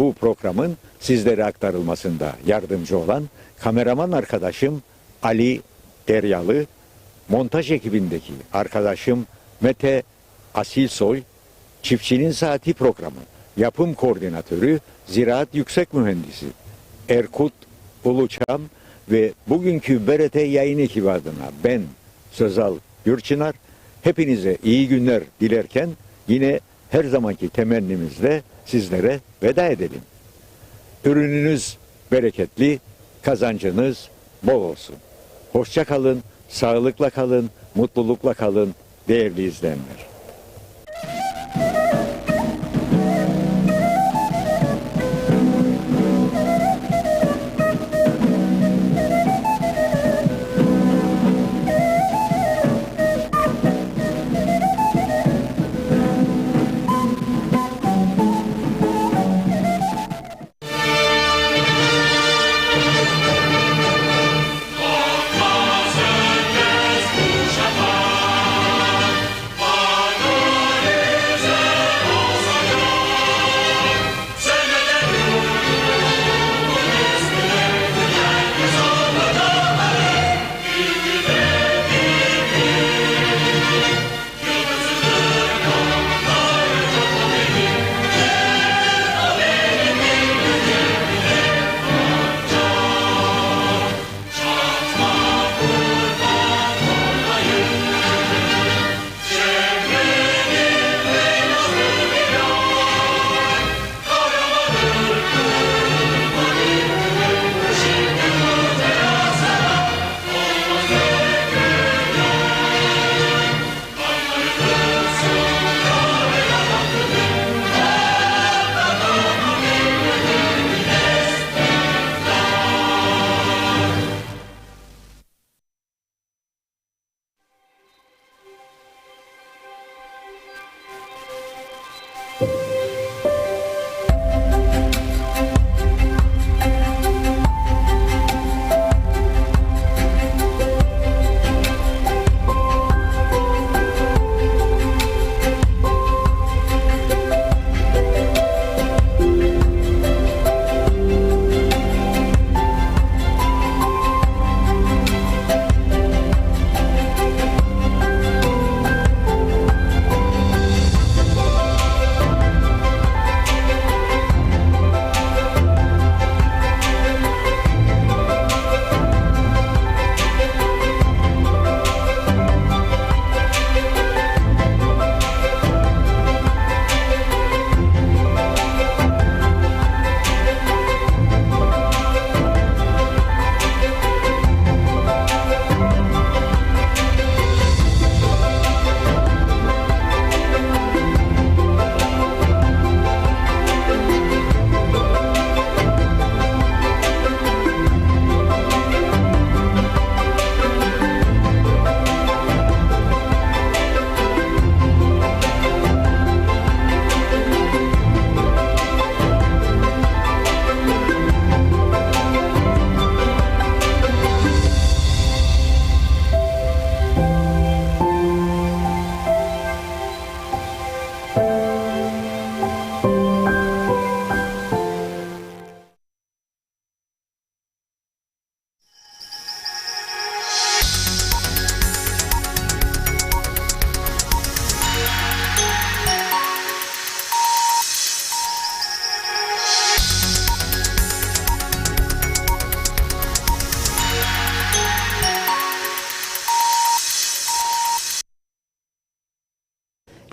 bu programın sizlere aktarılmasında yardımcı olan kameraman arkadaşım Ali Deryalı, montaj ekibindeki arkadaşım Mete Asilsoy, Çiftçinin Saati programı yapım koordinatörü Ziraat Yüksek Mühendisi Erkut Uluçam ve bugünkü BRT yayın ekibi adına ben Sözal Gürçınar. Hepinize iyi günler dilerken yine her zamanki temennimizle sizlere veda edelim. Ürününüz bereketli, kazancınız bol olsun. Hoşça kalın, sağlıkla kalın, mutlulukla kalın değerli izleyenler.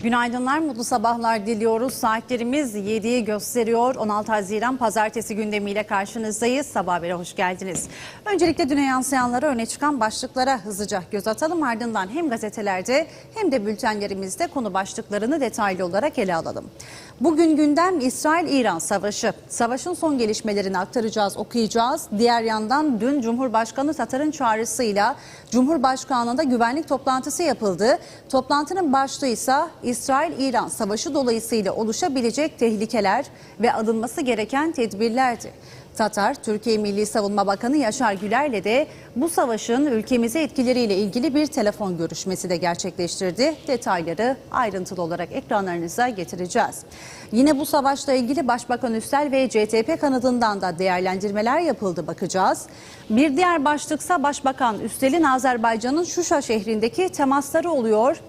Günaydınlar, mutlu sabahlar diliyoruz. Saatlerimiz 7'yi gösteriyor. 16 Haziran Pazartesi gündemiyle karşınızdayız. Sabah habere hoş geldiniz. Öncelikle düne yansıyanlara öne çıkan başlıklara hızlıca göz atalım. Ardından hem gazetelerde hem de bültenlerimizde konu başlıklarını detaylı olarak ele alalım. Bugün gündem İsrail-İran savaşı. Savaşın son gelişmelerini aktaracağız, okuyacağız. Diğer yandan dün Cumhurbaşkanı Tatar'ın çağrısıyla Cumhurbaşkanlığında güvenlik toplantısı yapıldı. Toplantının başlığı ise İsrail-İran savaşı dolayısıyla oluşabilecek tehlikeler ve alınması gereken tedbirlerdi. Tatar, Türkiye Milli Savunma Bakanı Yaşar Güler'le de bu savaşın ülkemize etkileriyle ilgili bir telefon görüşmesi de gerçekleştirdi. Detayları ayrıntılı olarak ekranlarınıza getireceğiz. Yine bu savaşla ilgili Başbakan Üstel ve CTP kanadından da değerlendirmeler yapıldı bakacağız. Bir diğer başlıksa Başbakan Üstel'in Azerbaycan'ın Şuşa şehrindeki temasları oluyor.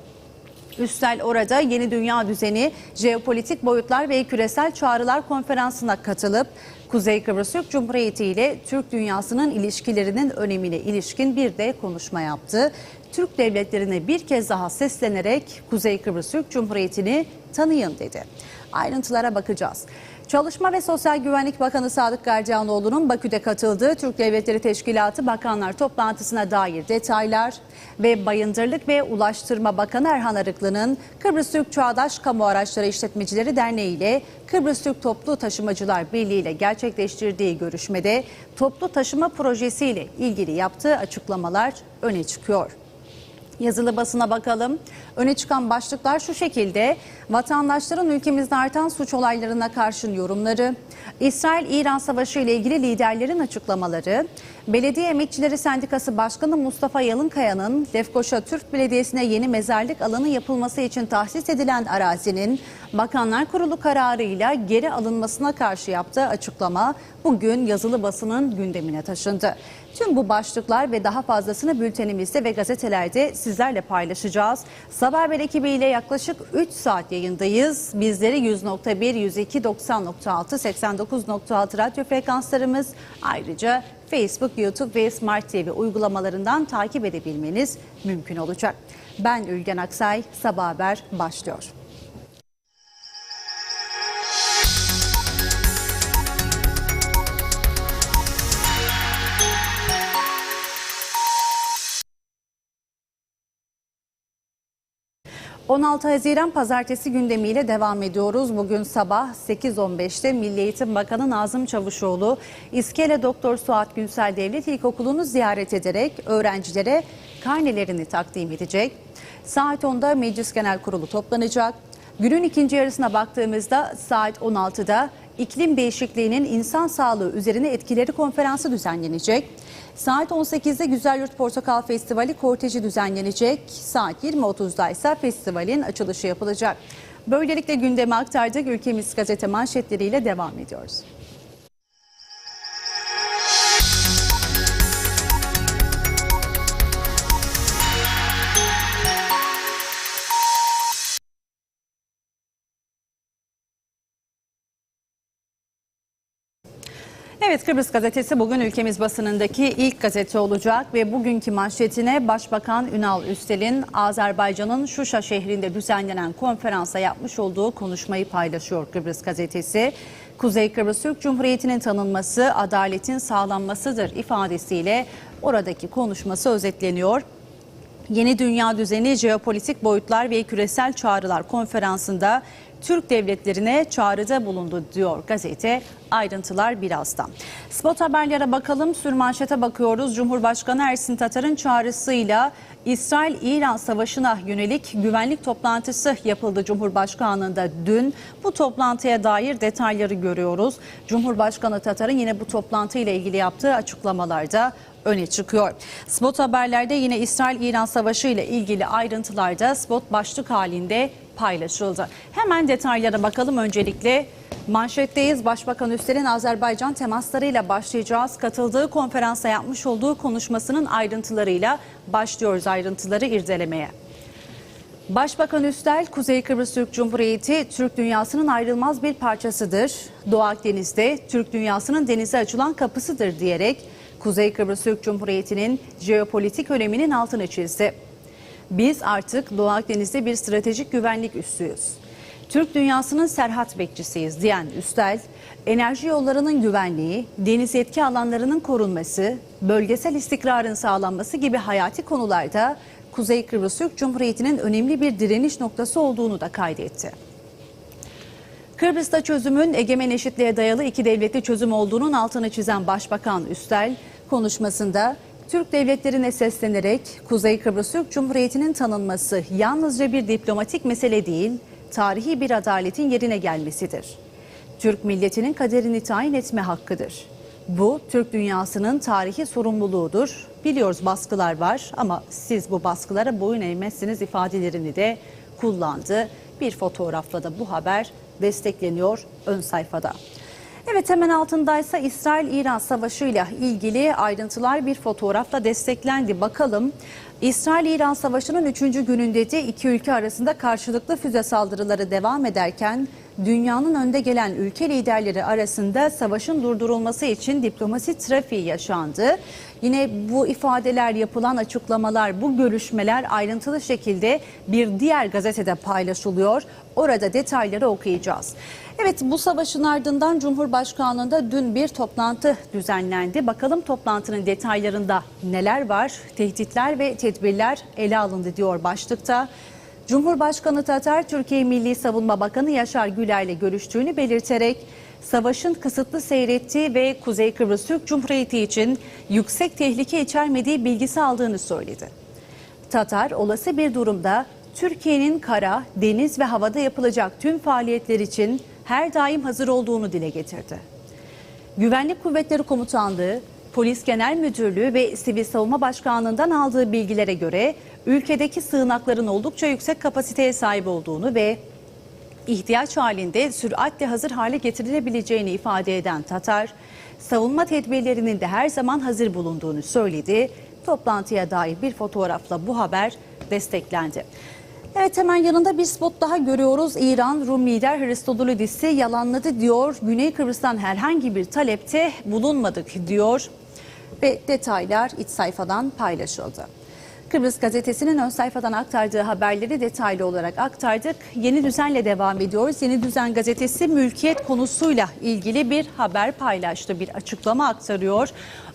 Üstel orada yeni dünya düzeni, jeopolitik boyutlar ve küresel çağrılar konferansına katılıp Kuzey Kıbrıs Türk Cumhuriyeti ile Türk dünyasının ilişkilerinin önemine ilişkin bir de konuşma yaptı. Türk devletlerine bir kez daha seslenerek Kuzey Kıbrıs Türk Cumhuriyeti'ni tanıyın dedi. Ayrıntılara bakacağız. Çalışma ve Sosyal Güvenlik Bakanı Sadık Gardiyanoğlu'nun Bakü'de katıldığı Türk Devletleri Teşkilatı Bakanlar toplantısına dair detaylar ve Bayındırlık ve Ulaştırma Bakanı Erhan Arıklı'nın Kıbrıs Türk Çağdaş Kamu Araçları İşletmecileri Derneği ile Kıbrıs Türk Toplu Taşımacılar Birliği ile gerçekleştirdiği görüşmede toplu taşıma projesiyle ilgili yaptığı açıklamalar öne çıkıyor. Yazılı basına bakalım. Öne çıkan başlıklar şu şekilde. Vatandaşların ülkemizde artan suç olaylarına karşın yorumları, İsrail-İran savaşı ile ilgili liderlerin açıklamaları, Belediye Emekçileri Sendikası Başkanı Mustafa Yalınkaya'nın Lefkoşa Türk Belediyesi'ne yeni mezarlık alanı yapılması için tahsis edilen arazinin Bakanlar Kurulu kararıyla geri alınmasına karşı yaptığı açıklama bugün yazılı basının gündemine taşındı. Tüm bu başlıklar ve daha fazlasını bültenimizde ve gazetelerde sizlerle paylaşacağız. Sabah Haber ekibiyle yaklaşık 3 saat yayındayız. Bizleri 100.1, 102, 90.6, 89.6 radyo frekanslarımız ayrıca Facebook, YouTube ve Smart TV uygulamalarından takip edebilmeniz mümkün olacak. Ben Ülgen Aksay, Sabah Haber başlıyor. ...16 Haziran Pazartesi gündemiyle devam ediyoruz. Bugün sabah 8.15'te Milli Eğitim Bakanı Nazım Çavuşoğlu... İskele Doktor Suat Günsel Devlet İlkokulu'nu ziyaret ederek... ...öğrencilere karnelerini takdim edecek. Saat 10'da Meclis Genel Kurulu toplanacak. Günün ikinci yarısına baktığımızda saat 16'da... iklim değişikliğinin insan sağlığı üzerine etkileri konferansı düzenlenecek. Saat 18'de Güzel Yurt Portakal Festivali korteji düzenlenecek. Saat 20.30'da ise festivalin açılışı yapılacak. Böylelikle gündeme aktardık. Ülkemiz gazete manşetleriyle devam ediyoruz. Evet Kıbrıs Gazetesi bugün ülkemiz basınındaki ilk gazete olacak ve bugünkü manşetine Başbakan Ünal Üstel'in Azerbaycan'ın Şuşa şehrinde düzenlenen konferansa yapmış olduğu konuşmayı paylaşıyor Kıbrıs Gazetesi. Kuzey Kıbrıs Türk Cumhuriyeti'nin tanınması adaletin sağlanmasıdır ifadesiyle oradaki konuşması özetleniyor. Yeni Dünya Düzeni Jeopolitik Boyutlar ve Küresel Çağrılar konferansında Türk devletlerine çağrıda bulundu diyor gazete. Ayrıntılar birazdan. Spot haberlere bakalım. Sürmanşete bakıyoruz. Cumhurbaşkanı Ersin Tatar'ın çağrısıyla İsrail-İran savaşına yönelik güvenlik toplantısı yapıldı Cumhurbaşkanlığında dün. Bu toplantıya dair detayları görüyoruz. Cumhurbaşkanı Tatar'ın yine bu toplantıyla ilgili yaptığı açıklamalarda öne çıkıyor. Spot haberlerde yine İsrail-İran savaşı ile ilgili ayrıntılarda spot başlık halinde paylaşıldı. Hemen detaylara bakalım öncelikle. Manşetteyiz. Başbakan Üstel'in Azerbaycan temaslarıyla başlayacağız. Katıldığı konferansa yapmış olduğu konuşmasının ayrıntılarıyla başlıyoruz ayrıntıları irdelemeye. Başbakan Üstel, Kuzey Kıbrıs Türk Cumhuriyeti Türk dünyasının ayrılmaz bir parçasıdır. Doğu Akdeniz'de Türk dünyasının denize açılan kapısıdır diyerek Kuzey Kıbrıs Türk Cumhuriyeti'nin jeopolitik öneminin altını çizdi. Biz artık Doğu Akdeniz'de bir stratejik güvenlik üssüyüz. Türk dünyasının serhat bekçisiyiz diyen Üstel, enerji yollarının güvenliği, deniz etki alanlarının korunması, bölgesel istikrarın sağlanması gibi hayati konularda Kuzey Kıbrıs Türk Cumhuriyeti'nin önemli bir direniş noktası olduğunu da kaydetti. Kıbrıs'ta çözümün egemen eşitliğe dayalı iki devletli çözüm olduğunun altını çizen Başbakan Üstel konuşmasında Türk devletlerine seslenerek Kuzey Kıbrıs Türk Cumhuriyeti'nin tanınması yalnızca bir diplomatik mesele değil, tarihi bir adaletin yerine gelmesidir. Türk milletinin kaderini tayin etme hakkıdır. Bu Türk dünyasının tarihi sorumluluğudur. Biliyoruz baskılar var ama siz bu baskılara boyun eğmezsiniz ifadelerini de kullandı. Bir fotoğrafla da bu haber destekleniyor ön sayfada. Evet hemen altındaysa İsrail-İran savaşıyla ilgili ayrıntılar bir fotoğrafla desteklendi. Bakalım İsrail-İran savaşının 3. gününde de iki ülke arasında karşılıklı füze saldırıları devam ederken dünyanın önde gelen ülke liderleri arasında savaşın durdurulması için diplomasi trafiği yaşandı. Yine bu ifadeler, yapılan açıklamalar, bu görüşmeler ayrıntılı şekilde bir diğer gazetede paylaşılıyor. Orada detayları okuyacağız. Evet bu savaşın ardından Cumhurbaşkanlığında dün bir toplantı düzenlendi. Bakalım toplantının detaylarında neler var? Tehditler ve tedbirler ele alındı diyor başlıkta. Cumhurbaşkanı Tatar, Türkiye Milli Savunma Bakanı Yaşar Güler'le görüştüğünü belirterek savaşın kısıtlı seyrettiği ve Kuzey Kıbrıs Türk Cumhuriyeti için yüksek tehlike içermediği bilgisi aldığını söyledi. Tatar olası bir durumda Türkiye'nin kara, deniz ve havada yapılacak tüm faaliyetler için her daim hazır olduğunu dile getirdi. Güvenlik Kuvvetleri Komutanlığı, Polis Genel Müdürlüğü ve Sivil Savunma Başkanlığı'ndan aldığı bilgilere göre ülkedeki sığınakların oldukça yüksek kapasiteye sahip olduğunu ve ihtiyaç halinde süratle hazır hale getirilebileceğini ifade eden Tatar, savunma tedbirlerinin de her zaman hazır bulunduğunu söyledi. Toplantıya dair bir fotoğrafla bu haber desteklendi. Evet hemen yanında bir spot daha görüyoruz. İran Rum lider Hristodulidis'i yalanladı diyor. Güney Kıbrıs'tan herhangi bir talepte bulunmadık diyor. Ve detaylar iç sayfadan paylaşıldı. Kıbrıs gazetesinin ön sayfadan aktardığı haberleri detaylı olarak aktardık. Yeni düzenle devam ediyoruz. Yeni Düzen gazetesi mülkiyet konusuyla ilgili bir haber paylaştı. Bir açıklama aktarıyor.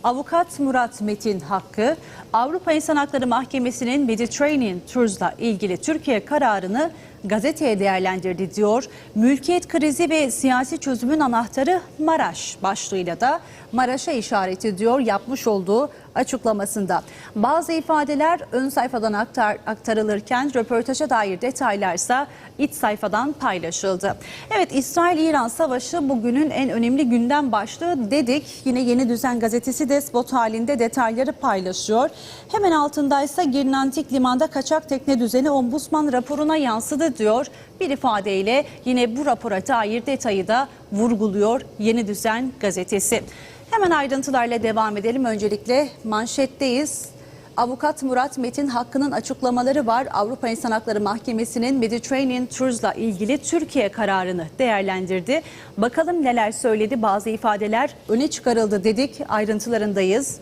Avukat Murat Metin Hakkı, Avrupa İnsan Hakları Mahkemesi'nin Mediterranean Tours'la ilgili Türkiye kararını gazeteye değerlendirdi diyor. Mülkiyet krizi ve siyasi çözümün anahtarı Maraş başlığıyla da Maraş'a işaret ediyor yapmış olduğu açıklamasında. Bazı ifadeler ön sayfadan aktar, aktarılırken röportaja dair detaylarsa iç sayfadan paylaşıldı. Evet İsrail-İran savaşı bugünün en önemli gündem başlığı dedik. Yine Yeni Düzen gazetesi de spot halinde detayları paylaşıyor. Hemen altındaysa Girnantik limanda kaçak tekne düzeni ombudsman raporuna yansıdı diyor. Bir ifadeyle yine bu rapora dair detayı da vurguluyor Yeni Düzen gazetesi. Hemen ayrıntılarla devam edelim. Öncelikle manşetteyiz. Avukat Murat Metin Hakkı'nın açıklamaları var. Avrupa İnsan Hakları Mahkemesi'nin Mediterranean Tours'la ilgili Türkiye kararını değerlendirdi. Bakalım neler söyledi. Bazı ifadeler öne çıkarıldı dedik. Ayrıntılarındayız.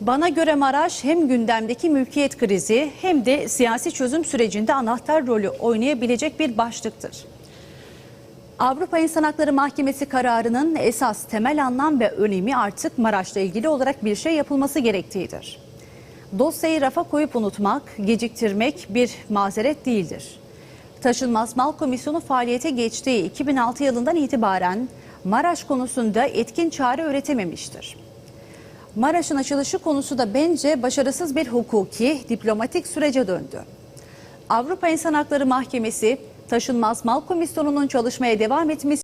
Bana göre Maraş hem gündemdeki mülkiyet krizi hem de siyasi çözüm sürecinde anahtar rolü oynayabilecek bir başlıktır. Avrupa İnsan Hakları Mahkemesi kararının esas temel anlam ve önemi artık Maraş'la ilgili olarak bir şey yapılması gerektiğidir. Dosyayı rafa koyup unutmak, geciktirmek bir mazeret değildir. Taşınmaz Mal Komisyonu faaliyete geçtiği 2006 yılından itibaren Maraş konusunda etkin çare üretememiştir. Maraş'ın açılışı konusu da bence başarısız bir hukuki, diplomatik sürece döndü. Avrupa İnsan Hakları Mahkemesi Taşınmaz. Mal Komisyonu'nun çalışmaya devam etmesi